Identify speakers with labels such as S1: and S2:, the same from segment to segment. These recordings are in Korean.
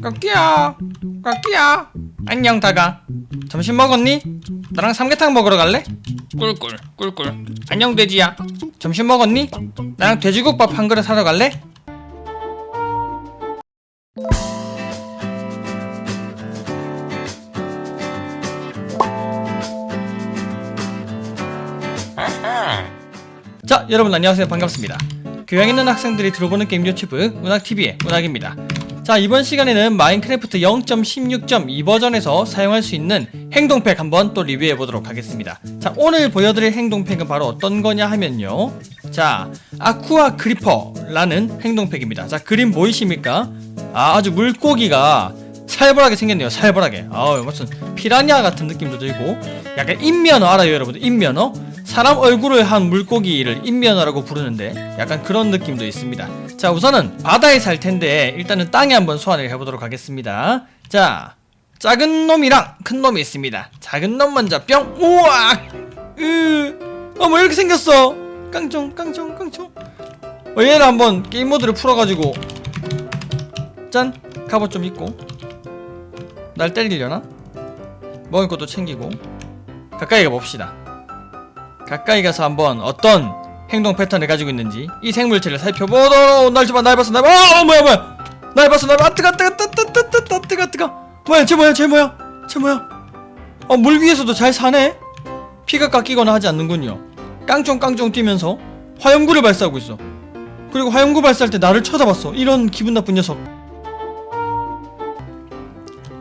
S1: 깎기야 깎기야 안녕 다가 점심 먹었니? 나랑 삼계탕 먹으러 갈래? 꿀꿀 꿀꿀 안녕 돼지야 점심 먹었니? 나랑 돼지국밥 한 그릇 사러 갈래? 자 여러분 안녕하세요 반갑습니다 교양 있는 학생들이 들어보는 게임 유튜브 문학TV의 문학입니다 자 이번 시간에는 마인크래프트 0.16.2 버전에서 사용할 수 있는 행동팩 한번 또 리뷰해 보도록 하겠습니다. 자 오늘 보여드릴 행동팩은 바로 어떤 거냐 하면요. 자 아쿠아 그리퍼라는 행동팩입니다. 자 그림 보이십니까? 아 아주 물고기가 살벌하게 생겼네요 살벌하게. 아우 무슨 피라냐 같은 느낌도 들고. 약간 인면어 알아요 여러분들? 인면어? 사람 얼굴을 한 물고기를 인면어라고 부르는데 약간 그런 느낌도 있습니다 자 우선은 바다에 살 텐데 일단은 땅에 한번 소환을 해보도록 하겠습니다. 자 작은 놈이랑 큰 놈이 있습니다. 작은 놈 먼저 뿅! 우와! 으어뭐 이렇게 생겼어? 깡총 깡총 깡총. 어, 얘를 한번 게임 모드를 풀어가지고 짠! 갑옷 좀 입고 날 때리려나? 먹을 것도 챙기고 가까이 가봅시다. 가까이 가서 한번 어떤 행동 패턴을 가지고 있는지 이 생물체를 살펴보도록 어, 날 집어 날 봤어 날 봐. 어, 어 뭐야 뭐야. 날 봤어 날 봤어 뜨가 뜨가 뜨가 뜨가 뜨가 뜨가 뜨가 뭐야 쟤 뭐야 쟤 뭐야? 쟤 뭐야? 어물 위에서도 잘 사네. 피가 깎이거나 하지 않는군요. 깡총깡총 뛰면서 화염구를 발사하고 있어. 그리고 화염구 발사할 때 나를 쳐다봤어. 이런 기분 나쁜 녀석.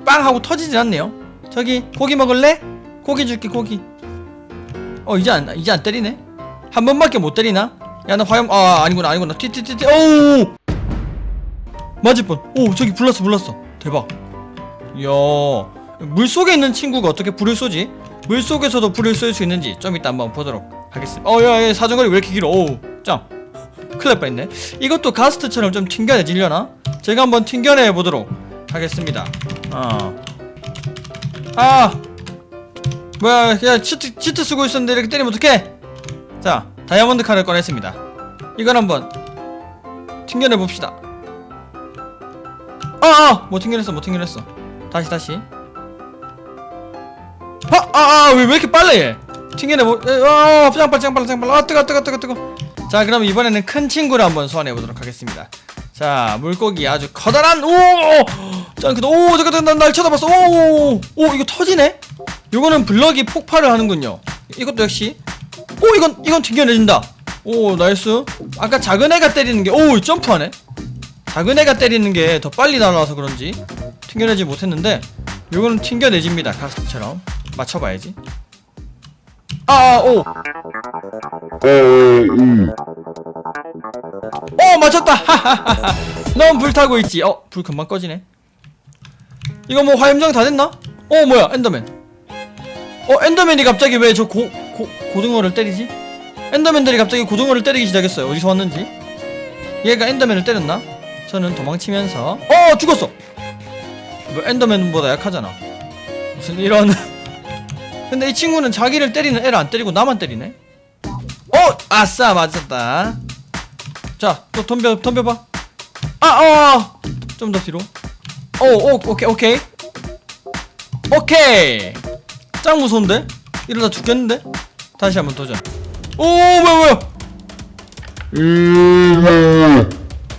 S1: 빵 하고 터지진 않네요. 저기 고기 먹을래? 고기 줄게 고기. 어 이제 안 이제 안 때리네. 한 번밖에 못 때리나? 야 나 화염 아 아니구나 아니구나 튀튀튀튀 오 맞을 뻔. 오 저기 불났어 불났어. 대박. 이야 물 속에 있는 친구가 어떻게 불을 쏘지? 물 속에서도 불을 쏠 수 있는지 좀 이따 한번 보도록 하겠습니다. 어야 사정거리 왜 이렇게 길어? 오 짱. 큰일 날 뻔했네. 이것도 가스트처럼 좀 튕겨내지려나? 제가 한번 튕겨내 보도록 하겠습니다. 어. 아! 뭐야, 야, 치트, 치트 쓰고 있었는데 이렇게 때리면 어떡해? 자, 다이아몬드 칼을 꺼냈습니다. 이걸 한번 튕겨내 봅시다. 아, 아! 못 튕겨냈어, 못 튕겨냈어. 다시, 다시. 아, 아, 아, 왜, 왜 이렇게 빨라, 얘? 튕겨내 보, 에, 아, 짱빨, 짱빨, 짱빨. 아, 뜨거, 뜨거, 뜨거, 뜨거. 자, 그럼 이번에는 큰 친구를 한번 소환해 보도록 하겠습니다. 자, 물고기 아주 커다란, 오! 짱 크다. 오, 잠깐, 잠깐, 날 쳐다봤어. 오, 오, 이거 터지네? 요거는 블럭이 폭발을 하는군요. 이것도 역시. 오, 이건, 이건 튕겨내진다. 오, 나이스. 아까 작은 애가 때리는 게, 오, 점프하네? 작은 애가 때리는 게 더 빨리 날아와서 그런지 튕겨내지 못했는데, 요거는 튕겨내집니다. 가스처럼. 맞춰봐야지. 아, 오. 어 맞췄다 넌 불타고 있지 어 불 금방 꺼지네 이거 뭐 화염정 다 됐나? 어 뭐야 엔더맨 어 엔더맨이 갑자기 왜 저 고, 고, 고등어를 때리지? 엔더맨들이 갑자기 고등어를 때리기 시작했어요 어디서 왔는지 얘가 엔더맨을 때렸나? 저는 도망치면서 어 죽었어 뭐 엔더맨보다 약하잖아 무슨 이런 근데 이 친구는 자기를 때리는 애를 안 때리고 나만 때리네 어 아싸 맞았다 자, 또 덤벼 덤벼봐. 아, 어, 좀 더 뒤로. 오, 오, 오케이, 오케이, 오케이. 짱 무서운데? 이러다 죽겠는데? 다시 한번 도전. 오, 뭐야,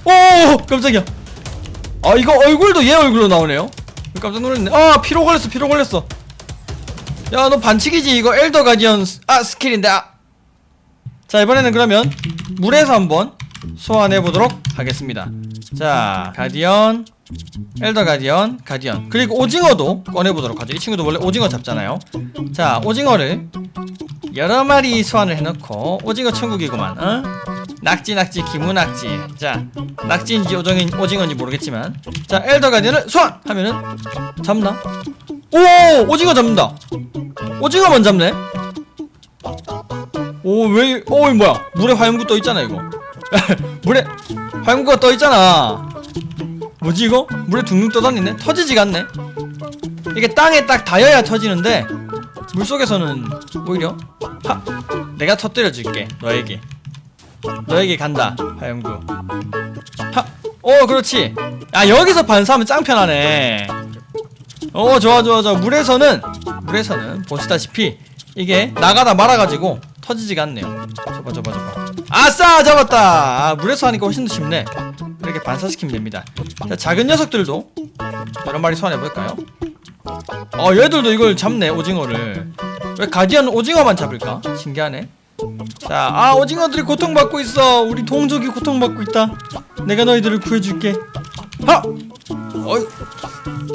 S1: 뭐야? 오, 깜짝이야. 아, 이거 얼굴도 얘 얼굴로 나오네요. 깜짝 놀랐네. 아, 피로 걸렸어, 피로 걸렸어. 야, 너 반칙이지. 이거 엘더 가디언 스- 아 스킬인데. 아. 자, 이번에는 그러면 물에서 한번 소환해 보도록 하겠습니다. 자, 가디언, 엘더 가디언, 가디언. 그리고 오징어도 꺼내 보도록 하죠. 이 친구도 원래 오징어 잡잖아요. 자, 오징어를 여러 마리 소환을 해놓고 오징어 천국이구만. 어? 낙지, 낙지, 기무 낙지. 자, 낙지인지 오징어, 오징어인지 모르겠지만, 자, 엘더 가디언을 소환 하면은 잡나? 오, 오징어 잡는다. 오징어만 잡네. 오, 왜? 오, 이 뭐야? 물에 화염구 떠 있잖아 이거. 물에 화염구가 떠 있잖아. 뭐지 이거? 물에 둥둥 떠다니네. 터지지가 않네. 이게 땅에 딱 닿아야 터지는데 물 속에서는 오히려? 하 내가 터뜨려 줄게 너에게. 너에게 간다 화염구. 하어 그렇지. 아 여기서 반사하면 짱 편하네. 어 좋아 좋아 좋아. 물에서는 물에서는 보시다시피 이게 나가다 말아가지고 터지지가 않네요. 잡아 잡아 잡아 아싸 잡았다. 아, 물에서 하니까 훨씬 더 쉽네. 이렇게 반사시키면 됩니다. 자 작은 녀석들도 여러 마리 소환해볼까요? 어 얘들도 이걸 잡네 오징어를 왜 가디언 오징어만 잡을까 신기하네 자, 아 오징어들이 고통받고 있어. 우리 동족이 고통받고 있다. 내가 너희들을 구해줄게. 하! 어이,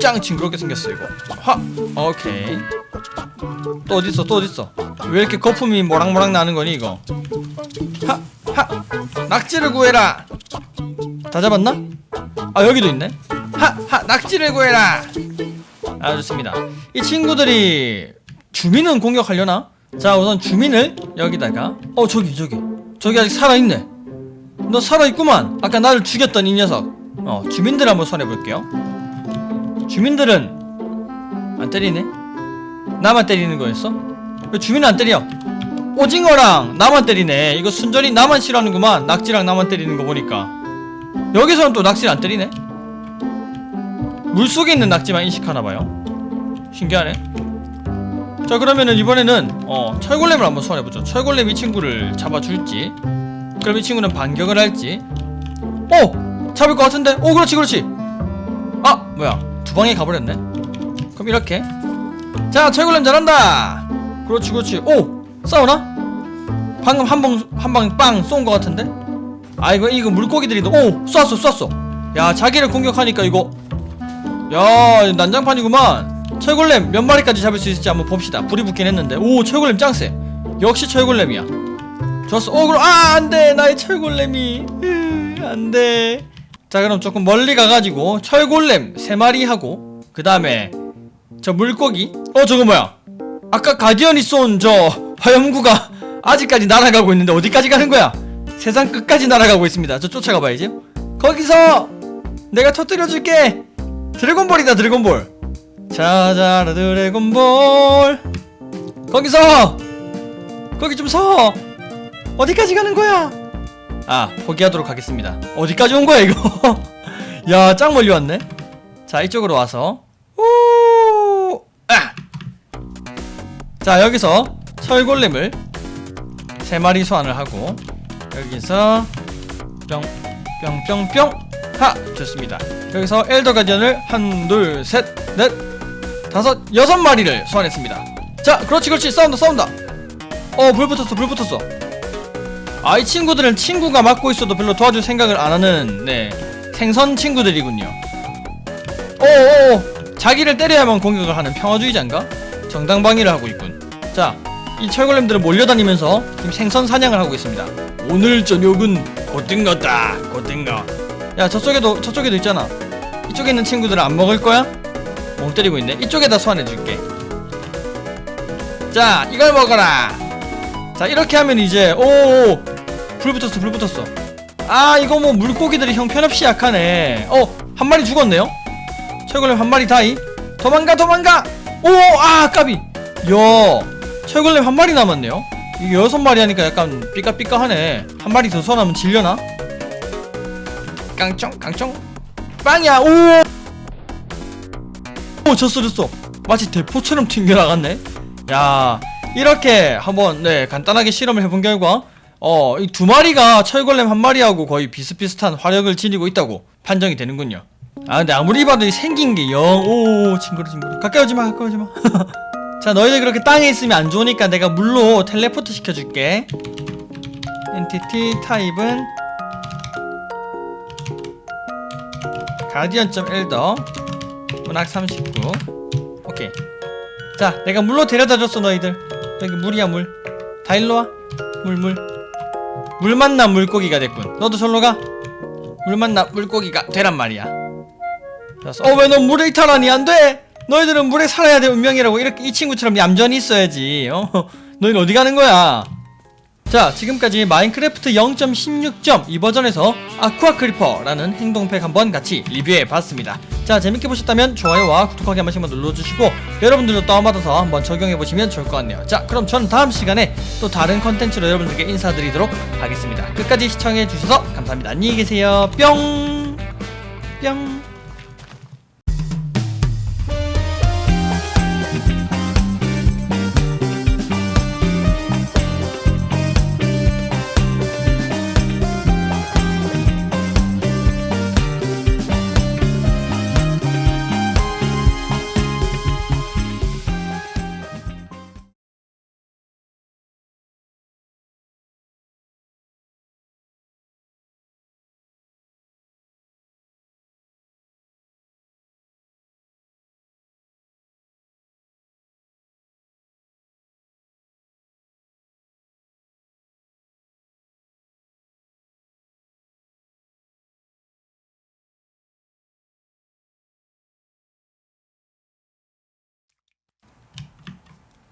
S1: 짱 징그럽게 생겼어 이거. 하! 오케이. 또 어디 있어? 또 어디 있어? 왜 이렇게 거품이 모락모락 나는 거니 이거? 하! 하! 낙지를 구해라. 다 잡았나? 아 여기도 있네. 하! 하! 낙지를 구해라. 아 좋습니다. 이 친구들이 주민은 공격하려나? 자 우선 주민을 여기다가 어 저기 저기. 저기 아직 살아있네. 너 살아있구만. 아까 나를 죽였던 이 녀석. 어 주민들 한번 손해볼게요. 주민들은 안 때리네? 나만 때리는 거였어? 왜 주민은 안 때려? 오징어랑 나만 때리네. 이거 순전히 나만 싫어하는구만. 낙지랑 나만 때리는 거 보니까. 여기서는 또 낙지를 안 때리네? 물속에 있는 낙지만 인식하나봐요. 신기하네 자 그러면은 이번에는 어 철골렘을 한번 소환해보죠 철골렘 이 친구를 잡아줄지 그럼 이 친구는 반격을 할지 오! 잡을 것 같은데? 오 그렇지 그렇지 아 뭐야 두 방에 가버렸네 그럼 이렇게 자 철골렘 잘한다 그렇지 그렇지 오! 싸우나? 방금 한 방 한 방쏜것 같은데? 아 이거 이거 물고기들이도 오! 쐈어 쐈어 야 자기를 공격하니까 이거 야 난장판이구만 철골렘 몇 마리까지 잡을 수 있을지 한번 봅시다. 불이 붙긴 했는데. 오 철골렘 짱세. 역시 철골렘이야. 좋았어. 오 그럼 아 안돼. 나의 철골렘이. 으, 안돼. 자 그럼 조금 멀리 가가지고 철골렘 세 마리 하고 그 다음에 저 물고기. 어 저거 뭐야? 아까 가디언이 쏜 저 화염구가 아직까지 날아가고 있는데 어디까지 가는 거야? 세상 끝까지 날아가고 있습니다. 저 쫓아가 봐야지. 거기서 내가 터뜨려줄게. 드래곤볼이다 드래곤볼 자자라 드래곤볼. 거기서! 거기 좀 서! 어디까지 가는 거야? 아 포기하도록 하겠습니다. 어디까지 온 거야 이거? 야 짱 멀리 왔네. 자 이쪽으로 와서. 오! 아! 자 여기서 철골렘을 세 마리 소환을 하고 여기서 뿅뿅뿅뿅. 하! 좋습니다. 여기서 엘더 가디언을 한 둘 셋 넷 다섯 여섯 마리를 소환했습니다. 자 그렇지 그렇지. 싸운다 싸운다. 어 불 붙었어 불 붙었어. 아 이 친구들은 친구가 맡고 있어도 별로 도와줄 생각을 안 하는 네 생선 친구들이군요. 오오오 자기를 때려야만 공격을 하는 평화주의자인가? 정당방위를 하고 있군. 자 이 철골렘들은 몰려다니면서 지금 생선 사냥을 하고 있습니다. 오늘 저녁은 고뜬 거다 고뜬 거야 저쪽에도 저쪽에도 있잖아. 이쪽에 있는 친구들은 안 먹을 거야? 멍 때리고 있네. 이쪽에다 소환해 줄게. 자 이걸 먹어라. 자 이렇게 하면 이제 오불 붙었어 불 붙었어. 아 이거 뭐 물고기들이 형 편없이 약하네. 어 한 마리 죽었네요? 철골렘 한 마리 다이. 도망가 도망가. 오아 까비. 야 철골렘 한 마리 남았네요. 이게 여섯 마리 하니까 약간 삐까삐까하네. 한 마리 더 소환하면 질려나? 깡총 깡총. 빵이야. 오! 오 졌어 졌어. 마치 대포처럼 튕겨나갔네. 야 이렇게 한번 네 간단하게 실험을 해본 결과 어 이 두 마리가 철골렘 한 마리하고 거의 비슷비슷한 화력을 지니고 있다고 판정이 되는군요. 아 근데 아무리 봐도 이 생긴 게 영 오 징그러 징그러 가까이 오지 마 가까이 오지 마. 자 너희들 그렇게 땅에 있으면 안 좋으니까 내가 물로 텔레포트 시켜줄게. 엔티티 타입은 가디언.엘더 문학 39 오케이. 자 내가 물로 데려다줬어 너희들. 여기 물이야 물 다 일로와. 물 물. 물 만난 물고기가 됐군. 너도 절로 가 물 만난 물고기가 되란 말이야. 어왜 너 물에 이탈하니? 안돼! 너희들은 물에 살아야 될 운명이라고 이렇게 이 친구처럼 얌전히 있어야지. 어? 너희는 어디 가는 거야 자 지금까지 마인크래프트 0.16점 이 버전에서 아쿠아 크리퍼라는 행동팩 한번 같이 리뷰해 봤습니다. 자 재밌게 보셨다면 좋아요와 구독하기 한 번씩만 눌러주시고 여러분들도 다운받아서 한번 적용해 보시면 좋을 것 같네요. 자 그럼 저는 다음 시간에 또 다른 컨텐츠로 여러분들께 인사드리도록 하겠습니다. 끝까지 시청해 주셔서 감사합니다. 안녕히 계세요. 뿅! 뿅.